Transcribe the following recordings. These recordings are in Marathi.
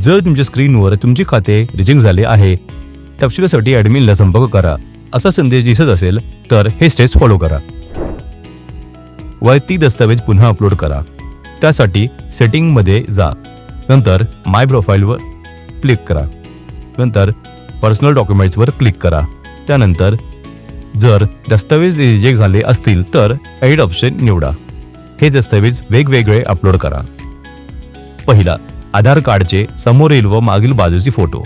जर तुमच्या स्क्रीनवर तुमचे खाते रिजेक्ट झाले आहे तपशिलासाठी ॲडमिनला संपर्क करा. असा संदेश दिसत असेल तर हे स्टेप्स फॉलो करा. वैयक्तिक दस्तावेज पुन्हा अपलोड करा. त्यासाठी सेटिंगमध्ये जा. नंतर माय प्रोफाईलवर क्लिक करा. नंतर पर्सनल डॉक्युमेंट्सवर क्लिक करा. त्यानंतर जर दस्तावेज रिजेक्ट झाले असतील तर एड ऑप्शन निवडा. हे दस्तावेज वेगवेगळे अपलोड करा. पहिला आधार कार्डचे समोरील व मागील बाजूचे फोटो.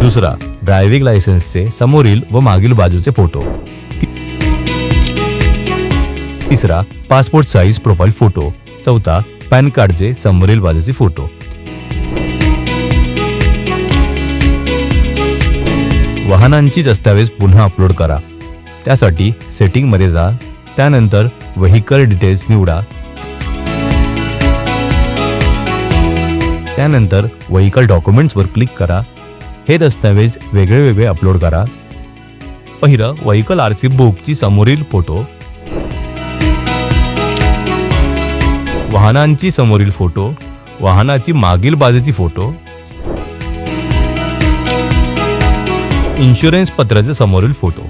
दुसरा ड्रायव्हिंग लायसन्सचे समोरील व मागील बाजूचे फोटो. तिसरा पासपोर्ट साईज प्रोफाईल फोटो. चौथा पॅन कार्डचे समोरील बाजूचे फोटो. वाहनांची दस्तावेज पुन्हा अपलोड करा. त्यासाठी सेटिंगमध्ये जा. त्यानंतर व्हेकल डिटेल्स निवडा. त्यानंतर व्हेकल डॉक्युमेंट्सवर क्लिक करा. हे दस्तावेज वेगळे वेगळे अपलोड करा. पहिलं व्हेकल आर सी बुकची समोरील फोटो. वाहनांची समोरील फोटो. वाहनाची मागील बाजूची फोटो. इन्शुरन्स पत्राचे समोरील फोटो.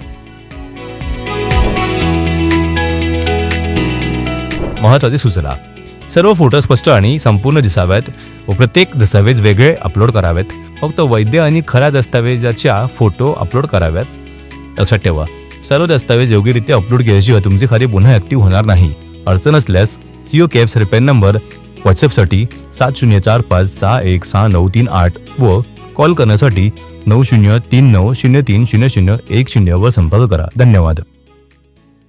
महत्त्वाचे सुचला सर्व फोटो स्पष्ट आणि संपूर्ण दिसाव्यात व प्रत्येक दस्तावेज वेगळे अपलोड करावेत. फक्त वैद्य आणि खऱ्या दस्तावेजाच्या फोटो अपलोड कराव्यात. लक्षात ठेवा सर्व दस्तावेज योग्यरित्या अपलोड केल्याशिवाय तुमची खाली पुन्हा ॲक्टिव्ह होणार नाही. अडचण असल्यास सीओ कॅब्स हेल्पलाईन नंबर व्हॉट्सअपसाठी सात शून्य चार पाच सहा एक सहा नऊ तीन आठ व कॉल करण्यासाठी नऊ शून्य तीन नऊ शून्य तीन शून्य शून्य एक शून्यवर संपर्क करा. धन्यवाद.